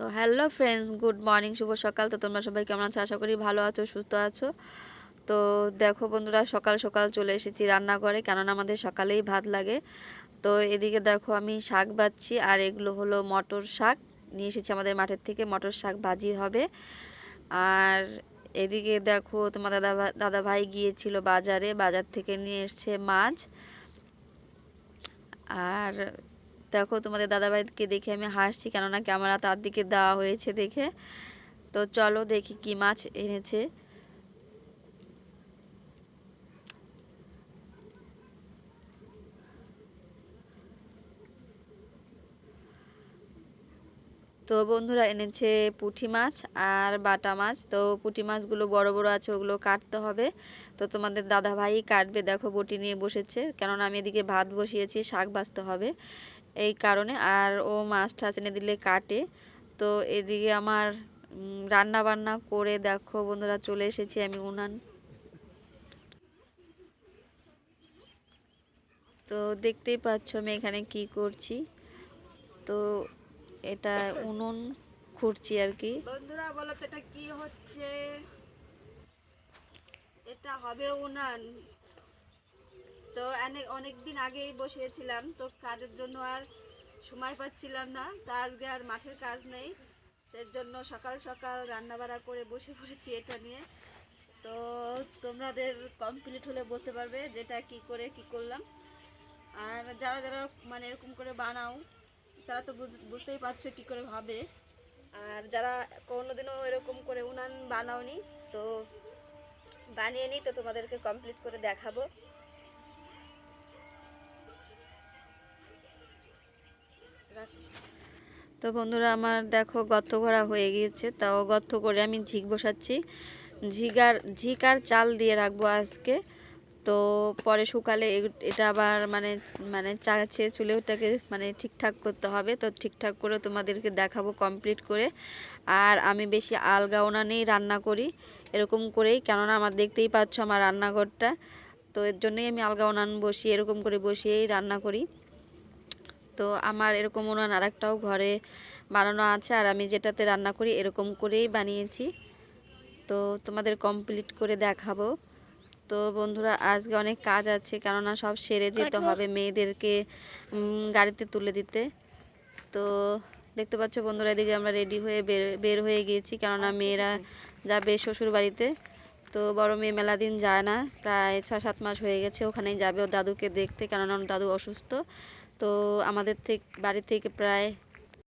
তো hello friends good morning শুভ সকাল। তো তোমরা সবাই কেমন আছো? আশা করি ভালো আছো, সুস্থ আছো। তো দেখো বন্ধুরা, সকাল সকাল চলে এসেছি রান্নাঘরে, কেননা আমাদের সকালেই ভাত লাগে। তো এদিকে দেখো আমি শাক বাচ্ছি, আর এগুলো হলো মটর শাক। নিয়ে এসেছি আমাদের মাঠের থেকে, মটর শাক ভাজি হবে। আর এদিকে দেখো তোমার দাদা দাদা ভাই গিয়েছিল বাজারে, বাজার থেকে নিয়ে এসছে মাছ। আর দেখো তোমাদের দাদাভাইকে দেখে আমি হাসছি কেননা ক্যামেরা তার দিকে দেওয়া হয়েছে দেখে। তো চলো দেখি কি মাছ এনেছে। তো বন্ধুরা এনেছে পুঁটি মাছ আর বাটা মাছ। তো পুঁটি মাছগুলো বড় বড় আছে, ওগুলো কাটতে হবে। তো তোমাদের দাদা ভাই কাটবে, দেখো বটি নিয়ে বসেছে। কেননা আমি এদিকে ভাত বসিয়েছি, শাক বাছতে হবে। এই কারণে। আর ও মাছ টাছ এনে দিলে কাটে। তো এদিকে আমার রান্না বান্না করে দেখো বন্ধুরা, চলে এসেছি আমি উনান। তো দেখতেই পাচ্ছ আমি এখানে কি করছি। তো এটা উনুন খুঁড়ছি আর কি। বন্ধুরা, বলো তো এটা কি হচ্ছে? এটা হবে উনান। তো অনেক দিন আগেই বসিয়েছিলাম, তো কাজের জন্য আর সময় পাচ্ছিলাম না। তা আজকে আর মাঠের কাজ নেই, এর জন্য সকাল সকাল রান্না বাড়া করে বসে পড়েছি এটা নিয়ে। তো তোমাদের কমপ্লিট হলে বুঝতে পারবে যেটা কি করে কি করলাম। আর যারা যারা মানে এরকম করে বানাও, তারা তো বুঝ- বুঝতেই পারছ কি করে হবে আর যারা কোনোদিনও এরকম করে উনান বানাওনি, তো বানিয়ে নিই, তো তোমাদেরকে কমপ্লিট করে দেখাবো। তো বন্ধুরা আমার দেখো গর্ত করা হয়ে গিয়েছে, তাও গর্ত করে আমি ঝিক বসাচ্ছি। ঝিগার ঝিক আর চাল দিয়ে রাখব আজকে। তো পরে শুকালে এটা আবার মানে মানে চাচ্ছে চুলে ওটাকে মানে ঠিকঠাক করতে হবে। তো ঠিকঠাক করে তোমাদেরকে দেখাবো কমপ্লিট করে। আর আমি বেশি আলগা উনানেই রান্না করি, এরকম করেই। কেননা আমার দেখতেই পাচ্ছ আমার রান্নাঘরটা। তো এর জন্যই আমি আলগা ওনান বসিয়ে, এরকম করে বসিয়েই রান্না করি। তো আমার এরকম উনান আর একটাও ঘরে বানানো আছে আর আমি যেটাতে রান্না করি এরকম করেই বানিয়েছি। তো তোমাদের কমপ্লিট করে দেখাবো। তো বন্ধুরা আজকে অনেক কাজ আছে কেননা সব সেরে যেতে হবে মেয়েদেরকে গাড়িতে তুলে দিতে। তো দেখতে পাচ্ছ বন্ধুরা এদিকে আমরা রেডি হয়ে বের বের হয়ে গিয়েছি কেননা মেয়েরা যাবে শ্বশুর বাড়িতে তো বড় মেয়ে মেলা দিন যায় না প্রায় ছ সাত মাস হয়ে গেছে ওখানেই যাবে। ওর দাদুকে দেখতে কেননা দাদু অসুস্থ। তো আমাদের থেকে বাড়ি থেকে প্রায়